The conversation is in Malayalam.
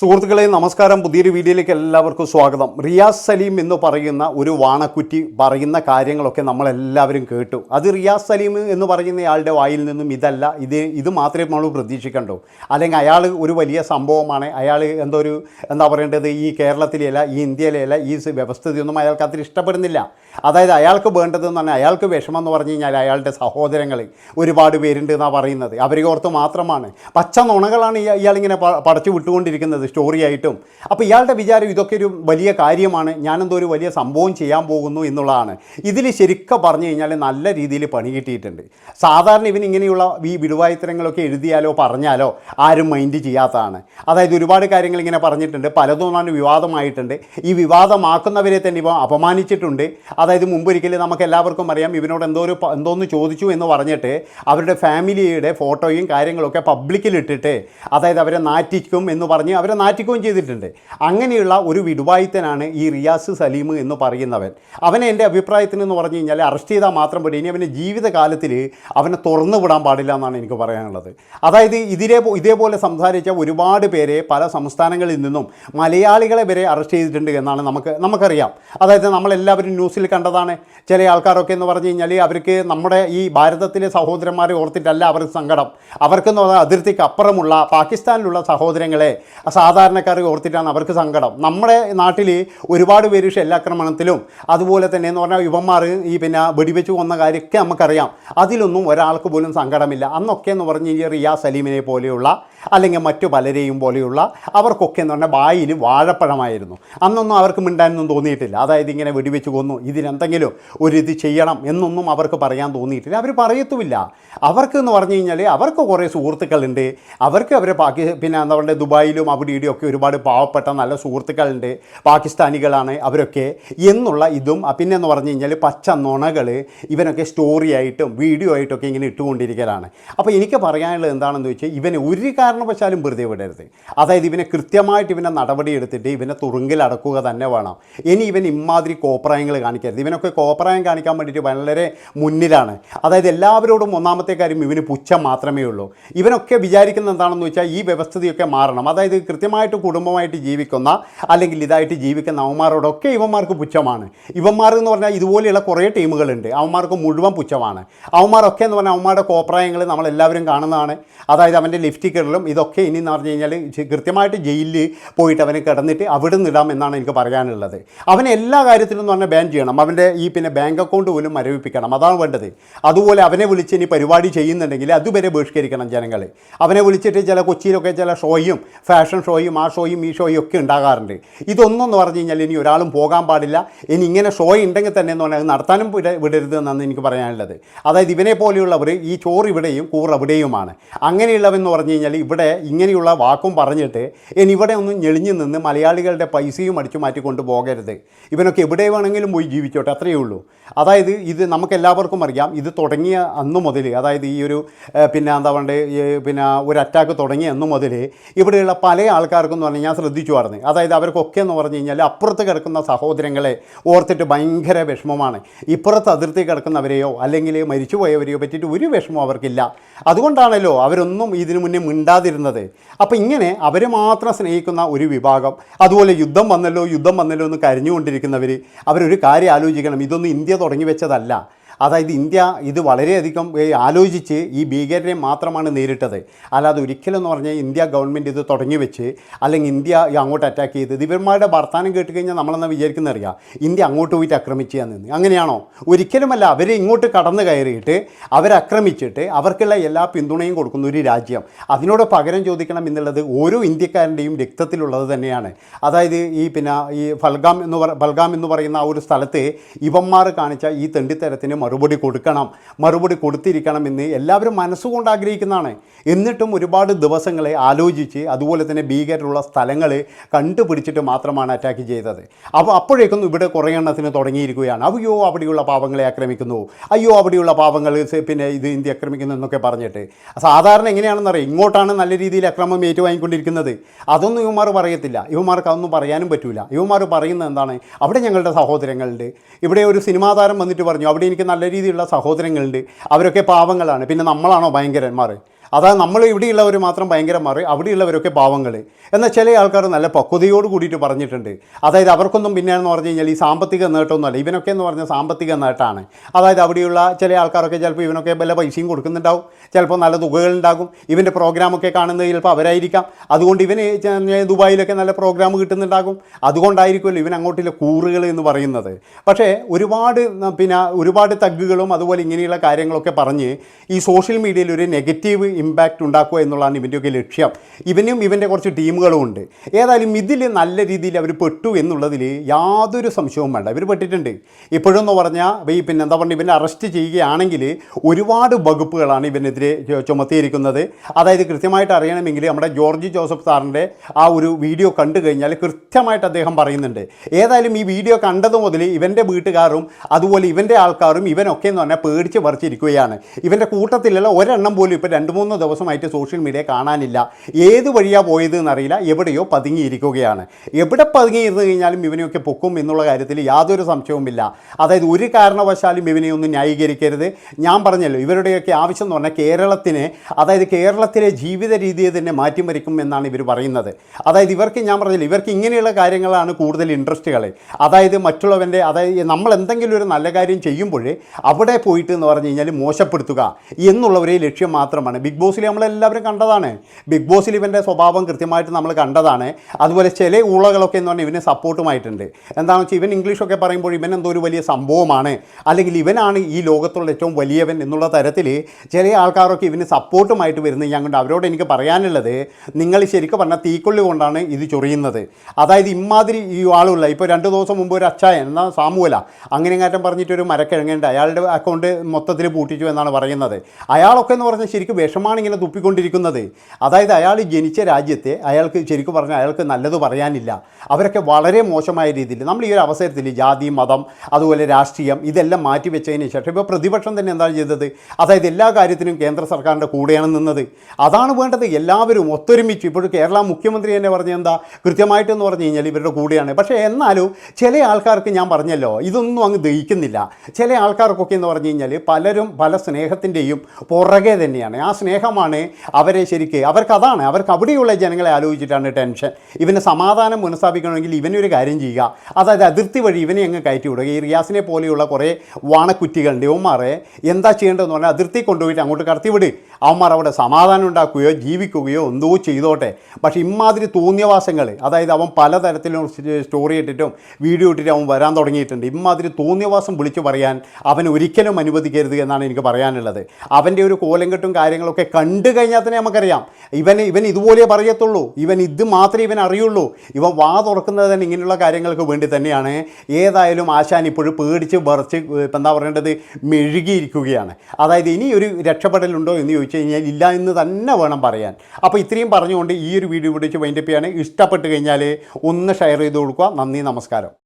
സുഹൃത്തുക്കളെ നമസ്കാരം. പുതിയൊരു വീഡിയോയിലേക്ക് എല്ലാവർക്കും സ്വാഗതം. റിയാസ് സലീം എന്ന് പറയുന്ന ഒരു വാണക്കുറ്റി പറയുന്ന കാര്യങ്ങളൊക്കെ നമ്മളെല്ലാവരും കേട്ടു. അത് റിയാസ് സലീം എന്ന് പറയുന്നയാളുടെ വായിൽ നിന്നും ഇതല്ല. ഇത് ഇത് മാത്രമേ നമ്മൾ പ്രതീക്ഷിക്കണ്ടോ. അല്ലെങ്കിൽ അയാൾ ഒരു വലിയ സംഭവമാണ്. അയാൾ എന്തോ ഒരു എന്താ പറയേണ്ടത്? ഈ കേരളത്തിലെയല്ല ഈ ഇന്ത്യയിലെയല്ല ഈ വ്യവസ്ഥിതിയൊന്നും അയാൾക്ക് അത്ര ഇഷ്ടപ്പെടുന്നില്ല. അതായത് അയാൾക്ക് വേണ്ടതെന്ന് പറഞ്ഞാൽ അയാൾക്ക് വിഷമം എന്ന് പറഞ്ഞു കഴിഞ്ഞാൽ അയാളുടെ സഹോദരങ്ങൾ ഒരുപാട് പേരുണ്ട് എന്നാണ് പറയുന്നത്. അവരെ ഓർത്ത് മാത്രമാണ്. പച്ച നുണകളാണ് ഇയ- ഇയാളിങ്ങനെ പടച്ചു വിട്ടുകൊണ്ടിരിക്കുന്നത്. സ്റ്റോറി ആയിട്ടും അപ്പോൾ ഇയാളുടെ വിചാരം ഇതൊക്കെ ഒരു വലിയ കാര്യമാണ്. ഞാനെന്തോ ഒരു വലിയ സംഭവം ചെയ്യാൻ പോകുന്നു എന്നുള്ളതാണ്. ഇതിൽ ശരിക്കും പറഞ്ഞു കഴിഞ്ഞാൽ നല്ല രീതിയിൽ പണി കിട്ടിയിട്ടുണ്ട്. സാധാരണ ഇവൻ ഇങ്ങനെയുള്ള ഈ വിടുവായുത്തരങ്ങളൊക്കെ എഴുതിയാലോ പറഞ്ഞാലോ ആരും മൈൻഡ് ചെയ്യാത്തതാണ്. അതായത് ഒരുപാട് കാര്യങ്ങൾ ഇങ്ങനെ പറഞ്ഞിട്ടുണ്ട്. പലതും വിവാദമായിട്ടുണ്ട്. ഈ വിവാദമാക്കുന്നവരെ തന്നെ ഇവ അപമാനിച്ചിട്ടുണ്ട്. അതായത് മുമ്പൊരിക്കലും നമുക്ക് എല്ലാവർക്കും അറിയാം ഇവനോട് എന്തോ ഒരു എന്തോ എന്തോന്ന് ചോദിച്ചു എന്ന് പറഞ്ഞിട്ട് അവരുടെ ഫാമിലിയുടെ ഫോട്ടോയും കാര്യങ്ങളൊക്കെ പബ്ലിക്കിലിട്ടിട്ട് അതായത് അവരെ നാറ്റിക്കും എന്ന് പറഞ്ഞ് അവരെ നാറ്റിക്കുകയും ചെയ്തിട്ടുണ്ട്. അങ്ങനെയുള്ള ഒരു വിടുവായുത്തനാണ് ഈ റിയാസ് സലീം എന്ന് പറയുന്നവൻ. അവനെ എന്റെ അഭിപ്രായത്തിൽ എന്ന് പറഞ്ഞു കഴിഞ്ഞാൽ അറസ്റ്റ് ചെയ്താൽ മാത്രം പോയി ഇനി അവന്റെ ജീവിതകാലത്തിൽ അവനെ തുറന്നു വിടാൻ പാടില്ല എന്നാണ് എനിക്ക് പറയാനുള്ളത്. അതായത് ഇതിലെ ഇതേപോലെ സംസാരിച്ച ഒരുപാട് പേരെ പല സംസ്ഥാനങ്ങളിൽ നിന്നും മലയാളികളെ വരെ അറസ്റ്റ് ചെയ്തിട്ടുണ്ട് എന്നാണ് നമുക്ക് നമുക്കറിയാം. അതായത് നമ്മളെല്ലാവരും ന്യൂസിൽ കണ്ടതാണ്. ചില ആൾക്കാരൊക്കെ എന്ന് പറഞ്ഞു കഴിഞ്ഞാൽ അവർക്ക് നമ്മുടെ ഈ ഭാരതത്തിലെ സഹോദരന്മാരെ ഓർത്തിട്ടല്ല അവർക്ക് സങ്കടം. അവർക്കെന്ന് പറഞ്ഞാൽ അതിർത്തിക്ക് അപ്പുറമുള്ള പാകിസ്ഥാനിലുള്ള സഹോദരങ്ങളെ സാധാരണക്കാരെ ഓർത്തിട്ടാണ് അവർക്ക് സങ്കടം. നമ്മുടെ നാട്ടിൽ ഒരുപാട് പേര് ഷെല്ലാക്രമണത്തിലും അതുപോലെ തന്നെ എന്ന് പറഞ്ഞാൽ യുവന്മാർ ഈ പിന്നെ വെടിവെച്ച് കൊന്ന കാര്യമൊക്കെ നമുക്കറിയാം. അതിലൊന്നും ഒരാൾക്ക് പോലും സങ്കടമില്ല. അന്നൊക്കെ എന്ന് പറഞ്ഞു കഴിഞ്ഞാൽ റിയാ സലീമിനെ പോലെയുള്ള അല്ലെങ്കിൽ മറ്റു പലരെയും പോലെയുള്ള അവർക്കൊക്കെ എന്ന് പറഞ്ഞാൽ വായിൽ വാഴപ്പഴമായിരുന്നു. അന്നൊന്നും അവർക്ക് മിണ്ടാനൊന്നും തോന്നിയിട്ടില്ല. അതായത് ഇങ്ങനെ വെടിവെച്ച് കൊന്നു. ഇതിനെന്തെങ്കിലും ഒരു ഇത് ചെയ്യണം എന്നൊന്നും അവർക്ക് പറയാൻ തോന്നിയിട്ടില്ല. അവർ പറയത്തുമില്ല. അവർക്ക് എന്ന് പറഞ്ഞു കഴിഞ്ഞാൽ അവർക്ക് കുറേ സുഹൃത്തുക്കളുണ്ട്. അവർക്ക് അവരെ പാക്കി പിന്നെ പറയുക ദുബായിലും അവിടെ ഇവിടെയും ഒക്കെ ഒരുപാട് പാവപ്പെട്ട നല്ല സുഹൃത്തുക്കളുണ്ട് പാകിസ്ഥാനികളാണ് അവരൊക്കെ. എന്നുള്ള ഇതും ആ, പിന്നെ എന്ന് പറഞ്ഞു കഴിഞ്ഞാൽ പച്ച നുണകൾ ഇവനൊക്കെ സ്റ്റോറി ആയിട്ടും വീഡിയോ ആയിട്ടൊക്കെ ഇങ്ങനെ ഇട്ടുകൊണ്ടിരിക്കലാണ്. അപ്പോൾ എനിക്ക് പറയാനുള്ളത് എന്താണെന്ന് വെച്ചാൽ ഇവനെ ഒരു കാരണവശാലും വെറുതെ വിടരുത്. അതായത് ഇവനെ കൃത്യമായിട്ട് ഇവനെ നടപടി എടുത്തിട്ട് ഇവനെ തുറുങ്കിൽ അടക്കുക തന്നെ വേണം. ഇനി ഇവൻ ഇമാതിരി കോപ്രായങ്ങൾ കാണിക്കരുത്. ഇവനൊക്കെ കോപ്രായം കാണിക്കാൻ വേണ്ടിയിട്ട് വളരെ മുന്നിലാണ്. അതായത് എല്ലാവരോടും ഒന്നാമത്തെ കാര്യം ഇവന് പുച്ഛം മാത്രമേ ഉള്ളൂ. ഇവനൊക്കെ വിചാരിക്കുന്ന എന്താണെന്ന് വെച്ചാൽ ഈ വ്യവസ്ഥിതിയൊക്കെ മാറണം. അതായത് കൃത്യമായിട്ട് കുടുംബമായിട്ട് ജീവിക്കുന്ന അല്ലെങ്കിൽ ഇതായിട്ട് ജീവിക്കുന്ന അവന്മാരോടൊക്കെ ഇവന്മാർക്ക് പുച്ഛമാണ്. ഇവന്മാർ എന്ന് പറഞ്ഞാൽ ഇതുപോലെയുള്ള കുറേ ടീമുകളുണ്ട്. അവന്മാർക്ക് മുഴുവൻ പുച്ഛമാണ്. അവന്മാരൊക്കെ എന്ന് പറഞ്ഞാൽ അവന്മാരുടെ കോപ്രായങ്ങൾ നമ്മളെല്ലാവരും കാണുന്നതാണ്. അതായത് അവന്റെ ലിഫ്റ്റ് കിടലും ഇതൊക്കെ ഇനി എന്ന് പറഞ്ഞു കഴിഞ്ഞാൽ കൃത്യമായിട്ട് ജയിലിൽ പോയിട്ട് അവനെ കിടന്നിട്ട് അവിടെ നിന്നിടാം എന്നാണ് എനിക്ക് പറയാനുള്ളത്. അവനെ എല്ലാ കാര്യത്തിലും എന്ന് പറഞ്ഞാൽ ബാൻ ചെയ്യണം. അവന്റെ ഈ പിന്നെ ബാങ്ക് അക്കൗണ്ട് പോലും മരവിപ്പിക്കണം. അതാണ് വേണ്ടത്. അതുപോലെ അവനെ വിളിച്ച് ഇനി പരിപാടി ചെയ്യുന്നുണ്ടെങ്കിൽ അതുവരെ ബഹിഷ്കരിക്കണം ജനങ്ങൾ അവനെ വിളിച്ചിട്ട് ചില കൊച്ചിയിലൊക്കെ ചില ഷോയും ഫാഷൻ ഷോയും ആ ഷോയും ഈ ഷോയും ഒക്കെ ഉണ്ടാകാറുണ്ട്. ഇതൊന്നും എന്ന് പറഞ്ഞു കഴിഞ്ഞാൽ ഇനി ഒരാളും പോകാൻ പാടില്ല. ഇനി ഇങ്ങനെ ഷോ ഉണ്ടെങ്കിൽ തന്നെ എന്ന് പറഞ്ഞാൽ നടത്താനും വിട- വിടരുത് എന്നാണ് എനിക്ക് പറയാനുള്ളത്. അതായത് ഇവനെ പോലെയുള്ളവർ ഈ ചോറ് ഇവിടെയും കൂർ അവിടെയുമാണ്. അങ്ങനെയുള്ളവെന്ന് പറഞ്ഞു കഴിഞ്ഞാൽ ഇവിടെ ഇങ്ങനെയുള്ള വാക്കും പറഞ്ഞിട്ട് ഇനി ഇവിടെ ഒന്നും ഞെളിഞ്ഞു നിന്ന് മലയാളികളുടെ പൈസയും അടിച്ചു മാറ്റിക്കൊണ്ട് പോകരുത്. ഇവനൊക്കെ എവിടെ വേണമെങ്കിലും പോയി ജീവിച്ചോട്ടെ അത്രയേ ഉള്ളൂ. അതായത് ഇത് നമുക്ക് എല്ലാവർക്കും അറിയാം. ഇത് തുടങ്ങിയ അന്നു മുതൽ അതായത് ഈ ഒരു പിന്നെ എന്താ പറയുക പിന്നെ ഒരു അറ്റാക്ക് തുടങ്ങിയ അന്നു മുതൽ ഇവിടെയുള്ള പല ആൾക്കാർക്കും എന്ന് പറഞ്ഞാൽ ഞാൻ ശ്രദ്ധിച്ചു പറഞ്ഞു. അതായത് അവർക്കൊക്കെ എന്ന് പറഞ്ഞു കഴിഞ്ഞാൽ അപ്പുറത്ത് കിടക്കുന്ന സഹോദരങ്ങളെ ഓർത്തിട്ട് ഭയങ്കര വിഷമമാണ്. ഇപ്പുറത്ത് അതിർത്തി കിടക്കുന്നവരെയോ അല്ലെങ്കിൽ മരിച്ചുപോയവരെയോ പറ്റിയിട്ട് ഒരു വിഷമവും അവർക്കില്ല. അതുകൊണ്ടാണല്ലോ അവരൊന്നും ഇതിനു മുന്നേ മിണ്ടാതിരുന്നത്. അപ്പോൾ ഇങ്ങനെ അവരെ മാത്രം സ്നേഹിക്കുന്ന ഒരു വിഭാഗം അതുപോലെ യുദ്ധം വന്നല്ലോ യുദ്ധം വന്നല്ലോ എന്ന് കരഞ്ഞുകൊണ്ടിരിക്കുന്നവർ അവരൊരു കാര്യം ആലോചിക്കണം. ഇതൊന്നും ഇന്ത്യ തുടങ്ങി വെച്ചതല്ല. അതായത് ഇന്ത്യ ഇത് വളരെയധികം ആലോചിച്ച് ഈ ഭീകരരെ മാത്രമാണ് നേരിട്ടത്. അല്ലാതെ ഒരിക്കലും എന്ന് പറഞ്ഞാൽ ഇന്ത്യ ഗവൺമെന്റ് ഇത് തുടങ്ങി വെച്ച് അല്ലെങ്കിൽ ഇന്ത്യ അങ്ങോട്ട് അറ്റാക്ക് ചെയ്ത് ഇവന്മാരുടെ വർത്താനം കേട്ട് കഴിഞ്ഞാൽ നമ്മളെന്നാ വിചാരിക്കുന്ന അറിയാം? ഇന്ത്യ അങ്ങോട്ട് പോയിട്ട് ആക്രമിക്കുക നിന്ന്. അങ്ങനെയാണോ? ഒരിക്കലുമല്ല അവർ ഇങ്ങോട്ട് കടന്നു കയറിയിട്ട് അവരാക്രമിച്ചിട്ട് അവർക്കുള്ള എല്ലാ പിന്തുണയും കൊടുക്കുന്ന ഒരു രാജ്യം. അതിനോട് പകരം ചോദിക്കണം എന്നുള്ളത് ഓരോ ഇന്ത്യക്കാരന്റെയും രക്തത്തിലുള്ളത് തന്നെയാണ്. അതായത് ഈ പിന്നെ ഈ ഫൽഗാം എന്ന് പറ ഫൽഗാം എന്ന് പറയുന്ന ആ ഒരു സ്ഥലത്ത് ഇവന്മാർ കാണിച്ച ഈ തെണ്ടിത്തരത്തിന് മറുപടി കൊടുക്കണം മറുപടി കൊടുത്തിരിക്കണം എന്ന് എല്ലാവരും മനസ്സുകൊണ്ട് ആഗ്രഹിക്കുന്നതാണ്. എന്നിട്ടും ഒരുപാട് ദിവസങ്ങളെ ആലോചിച്ച് അതുപോലെ തന്നെ ഭീകരരുള്ള സ്ഥലങ്ങൾ കണ്ടുപിടിച്ചിട്ട് മാത്രമാണ് അറ്റാക്ക് ചെയ്തത്. അപ്പോൾ അപ്പോഴേക്കും ഇവിടെ കുറേ എണ്ണത്തിന് തുടങ്ങിയിരിക്കുകയാണ്. അയ്യോ അവിടെയുള്ള പാവങ്ങളെ ആക്രമിക്കുന്നു. അയ്യോ അവിടെയുള്ള പാവങ്ങൾ പിന്നെ ഇത് ഇന്ത്യ ആക്രമിക്കുന്നു എന്നൊക്കെ പറഞ്ഞിട്ട്. സാധാരണ എങ്ങനെയാണെന്നറിയാം ഇങ്ങോട്ടാണ് നല്ല രീതിയിൽ അക്രമം ഏറ്റുവാങ്ങിക്കൊണ്ടിരിക്കുന്നത്. അതൊന്നും യുവമാർ പറയത്തില്ല. യുവമാർക്ക് അതൊന്നും പറയാനും പറ്റില്ല യുവമാർ പറയുന്നത് എന്താണ്? അവിടെ ഞങ്ങളുടെ സഹോദരങ്ങളുണ്ട്. ഇവിടെ ഒരു സിനിമാ താരം വന്നിട്ട് പറഞ്ഞു അവിടെ എനിക്ക് നല്ല രീതിയിലുള്ള സഹോദരങ്ങളുണ്ട്. അവരൊക്കെ പാവങ്ങളാണ്. പിന്നെ നമ്മളാണോ ഭയങ്കരന്മാർ? അതായത് നമ്മൾ ഇവിടെയുള്ളവർ മാത്രം ഭയങ്കരമാർ അവിടെയുള്ളവരൊക്കെ പാവങ്ങൾ എന്നാൽ ചില ആൾക്കാർ നല്ല പക്വതയോട് കൂടിയിട്ട് പറഞ്ഞിട്ടുണ്ട്. അതായത് അവർക്കൊന്നും പിന്നെ എന്ന് പറഞ്ഞു കഴിഞ്ഞാൽ ഈ സാമ്പത്തിക നേട്ടമൊന്നുമല്ല. ഇവനൊക്കെ എന്ന് പറഞ്ഞാൽ സാമ്പത്തിക നേട്ടമാണ് അതായത് അവിടെയുള്ള ചില ആൾക്കാരൊക്കെ ചിലപ്പോൾ ഇവനൊക്കെ വല്ല പൈസയും കൊടുക്കുന്നുണ്ടാവും. ചിലപ്പോൾ നല്ല തുകകളുണ്ടാകും. ഇവന്റെ പ്രോഗ്രാമൊക്കെ കാണുന്നത് ചിലപ്പോൾ അവരായിരിക്കാം. അതുകൊണ്ട് ഇവന് ദുബായിലൊക്കെ നല്ല പ്രോഗ്രാം കിട്ടുന്നുണ്ടാകും. അതുകൊണ്ടായിരിക്കുമല്ലോ ഇവൻ അങ്ങോട്ടുള്ള കൂറുകൾ എന്ന് പറയുന്നത്. പക്ഷേ ഒരുപാട് പിന്നെ ഒരുപാട് തഗ്ഗുകളും അതുപോലെ ഇങ്ങനെയുള്ള കാര്യങ്ങളൊക്കെ പറഞ്ഞ് ഈ സോഷ്യൽ മീഡിയയിൽ ഒരു നെഗറ്റീവ് ഇമ്പാക്റ്റ് ഉണ്ടാക്കുക എന്നുള്ളതാണ് ഇവന്റെയൊക്കെ ലക്ഷ്യം. ഇവനും ഇവന്റെ കുറച്ച് ടീമുകളും ഉണ്ട്. ഏതായാലും ഇതിൽ നല്ല രീതിയിൽ അവർ പെട്ടു എന്നുള്ളതിൽ യാതൊരു സംശയവും വേണ്ട. ഇവർ പെട്ടിട്ടുണ്ട്. ഇപ്പോഴെന്ന് പറഞ്ഞാൽ ഈ പിന്നെ എന്താ പറയുക ഇവനെ അറസ്റ്റ് ചെയ്യുകയാണെങ്കിൽ ഒരുപാട് വകുപ്പുകളാണ് ഇവനെതിരെ ചുമത്തിയിരിക്കുന്നത്. അതായത് കൃത്യമായിട്ട് അറിയണമെങ്കിൽ നമ്മുടെ ജോർജ് ജോസഫ് സാറിന്റെ ആ ഒരു വീഡിയോ കണ്ടു കഴിഞ്ഞാൽ കൃത്യമായിട്ട് അദ്ദേഹം പറയുന്നുണ്ട്. ഏതായാലും ഈ വീഡിയോ കണ്ടത് മുതൽ ഇവന്റെ വീട്ടുകാരും അതുപോലെ ഇവന്റെ ആൾക്കാരും ഇവനൊക്കെ എന്ന് പറഞ്ഞാൽ പേടിച്ച് പറിച്ചിരിക്കുകയാണ്. ഇവന്റെ കൂട്ടത്തിലുള്ള ഒരെണ്ണം പോലും ഇപ്പോൾ രണ്ട് മൂന്ന് ദിവസമായിട്ട് സോഷ്യൽ മീഡിയ കാണാനില്ല. ഏത് വഴിയാണ് പോയത് എന്നറിയില്ല. എവിടെയോ പതുങ്ങിയിരിക്കുകയാണ്. എവിടെ പതുങ്ങിയിരുന്നു കഴിഞ്ഞാലും ഇവനെയൊക്കെ പൊക്കും എന്നുള്ള കാര്യത്തിൽ യാതൊരു സംശയവുമില്ല. അതായത് ഒരു കാരണവശാലും ഇവനെ ഒന്നും ന്യായീകരിക്കരുത്. ഞാൻ പറഞ്ഞല്ലോ ഇവരുടെയൊക്കെ ആവശ്യം എന്ന് പറഞ്ഞാൽ കേരളത്തിന് അതായത് കേരളത്തിലെ ജീവിത രീതിയെ തന്നെ മാറ്റിമറിക്കും എന്നാണ് ഇവർ പറയുന്നത്. അതായത് ഇവർക്ക് ഞാൻ പറഞ്ഞില്ല ഇവർക്ക് ഇങ്ങനെയുള്ള കാര്യങ്ങളാണ് കൂടുതൽ ഇൻട്രസ്റ്റുകൾ അതായത് മറ്റുള്ളവന്റെ അതായത് നമ്മൾ എന്തെങ്കിലും ഒരു നല്ല കാര്യം ചെയ്യുമ്പോൾ അവിടെ പോയിട്ട് എന്ന് പറഞ്ഞു കഴിഞ്ഞാൽ മോശപ്പെടുത്തുക. എന്നുള്ള ഒരേ ലക്ഷ്യം മാത്രമാണ്. ബിഗ് ബോസിൽ നമ്മളെല്ലാവരും കണ്ടതാണ്. ബിഗ് ബോസിൽ ഇവന്റെ സ്വഭാവം കൃത്യമായിട്ട് നമ്മൾ കണ്ടതാണ്. അതുപോലെ ചില ഊളകളൊക്കെ എന്ന് പറഞ്ഞാൽ ഇവന് സപ്പോർട്ടുമായിട്ടുണ്ട് എന്താണെന്ന് വെച്ചാൽ ഇവൻ ഇംഗ്ലീഷൊക്കെ പറയുമ്പോൾ ഇവൻ എന്തോ ഒരു വലിയ സംഭവമാണ്. അല്ലെങ്കിൽ ഇവനാണ് ഈ ലോകത്തുള്ള ഏറ്റവും വലിയവൻ എന്നുള്ള തരത്തിൽ ചില ആൾക്കാരൊക്കെ ഇവന് സപ്പോർട്ടുമായിട്ട് വരുന്നത് ഞങ്ങളുടെ അവരോട് എനിക്ക് പറയാനുള്ളത് നിങ്ങൾ ശരിക്കും പറഞ്ഞാൽ തീക്കൊള്ളി കൊണ്ടാണ് ഇത് ചൊറിയുന്നത്. അതായത് ഇമാതിരി ഈ ആളുള്ള ഇപ്പോൾ രണ്ട് ദിവസം മുമ്പ് ഒരു അച്ചായൻ എന്നാൽ സാമുവല അങ്ങനെ കാറ്റം പറഞ്ഞിട്ടൊരു മരക്കിഴങ്ങേണ്ട. അയാളുടെ അക്കൗണ്ട് മൊത്തത്തിൽ പൂട്ടിച്ചു എന്നാണ് പറയുന്നത്. അയാളൊക്കെ എന്ന് പറഞ്ഞാൽ ശരിക്കും വിഷമാണ് ഇങ്ങനെ തുപ്പിക്കൊണ്ടിരിക്കുന്നത്. അതായത് അയാൾ ജനിച്ച രാജ്യത്തെ അയാൾക്ക് ശരിക്കും പറഞ്ഞാൽ അയാൾക്ക് നല്ലത് പറയാനില്ല. അവരൊക്കെ വളരെ മോശമായ രീതിയിൽ നമ്മൾ ഈ ഒരു അവസരത്തിൽ ജാതി മതം അതുപോലെ രാഷ്ട്രീയം ഇതെല്ലാം മാറ്റിവെച്ചതിന് ശേഷം ഇപ്പോൾ പ്രതിപക്ഷം തന്നെ എന്താണ് ചെയ്തത്? അതായത് എല്ലാ കാര്യത്തിനും കേന്ദ്ര സർക്കാരിന്റെ കൂടെയാണ് നിന്നത്. അതാണ് വേണ്ടത്. എല്ലാവരും ഒത്തൊരുമിച്ച് ഇപ്പോൾ കേരള മുഖ്യമന്ത്രി തന്നെ പറഞ്ഞത് എന്താ? കൃത്യമായിട്ടെന്ന് പറഞ്ഞു കഴിഞ്ഞാൽ ഇവരുടെ കൂടെയാണ്. പക്ഷേ എന്നാലും ചില ആൾക്കാർക്ക് ഞാൻ പറഞ്ഞല്ലോ ഇതൊന്നും അങ്ങ് ദഹിക്കുന്നില്ല. ചില ആൾക്കാർക്കൊക്കെ എന്ന് പറഞ്ഞു കഴിഞ്ഞാൽ പലരും പല സ്നേഹത്തിന്റെയും പുറകെ തന്നെയാണ്. ആ സ്നേഹമാണ് അവരെ ശരിക്ക്. അവർക്ക് അതാണ് അവർക്ക് അവിടെയുള്ള ജനങ്ങളെ ആലോചിച്ചിട്ടാണ് ടെൻഷൻ. ഇവന് സമാധാനം പുനഃസ്ഥാപിക്കണമെങ്കിൽ ഇവനൊരു കാര്യം ചെയ്യുക. അതായത് അതിർത്തി വഴി ഇവനെ അങ്ങ് കയറ്റി വിടുക. ഈ റിയാസിനെ പോലെയുള്ള കുറേ വാണക്കുറ്റികളുണ്ട്. ഇവന്മാരെ എന്താ ചെയ്യേണ്ടതെന്ന് പറഞ്ഞാൽ അതിർത്തി കൊണ്ടുപോയിട്ട് അങ്ങോട്ട് കടത്തിവിട് അവന്മാർ അവിടെ സമാധാനം ഉണ്ടാക്കുകയോ ജീവിക്കുകയോ എന്തോ ചെയ്തോട്ടെ. പക്ഷേ ഇമാതിരി തോന്നിയവാസങ്ങൾ അതായത് അവൻ പലതരത്തിലും സ്റ്റോറി ഇട്ടിട്ടും വീഡിയോ ഇട്ടിട്ടും അവൻ വരാൻ തുടങ്ങിയിട്ടുണ്ട്. ഇമാതിരി തോന്നിയവാസം വിളിച്ചു പറയാൻ അവൻ ഒരിക്കലും അനുവദിക്കരുത് എന്നാണ് എനിക്ക് പറയാനുള്ളത്. അവന്റെ ഒരു കോലം കെട്ടും കാര്യങ്ങളൊക്കെ കണ്ടു കഴിഞ്ഞാൽ തന്നെ നമുക്കറിയാം. ഇവൻ ഇവൻ ഇതുപോലെ പറയത്തുള്ളൂ. ഇവൻ ഇത് മാത്രമേ ഇവൻ അറിയുള്ളൂ. ഇവൻ വാ തുറക്കുന്നത് തന്നെ ഇങ്ങനെയുള്ള കാര്യങ്ങൾക്ക് വേണ്ടി തന്നെയാണ്. ഏതായാലും ആശാൻ ഇപ്പോഴും പേടിച്ച് വറച്ച് ഇപ്പം എന്താ പറയേണ്ടത്? മെഴുകിയിരിക്കുകയാണ്. അതായത് ഇനി ഒരു രക്ഷപ്പെടലുണ്ടോ എന്ന് ചോദിച്ചു കഴിഞ്ഞാൽ ഇല്ല എന്ന് തന്നെ വേണം പറയാൻ. അപ്പോൾ ഇത്രയും പറഞ്ഞുകൊണ്ട് ഈ ഒരു വീഡിയോ പിടിച്ച് വൈൻഡപ്പ് ചെയ്യാണ്. ഇഷ്ടപ്പെട്ട് കഴിഞ്ഞാൽ ഒന്ന് ഷെയർ ചെയ്ത് കൊടുക്കുക. നന്ദി നമസ്കാരം.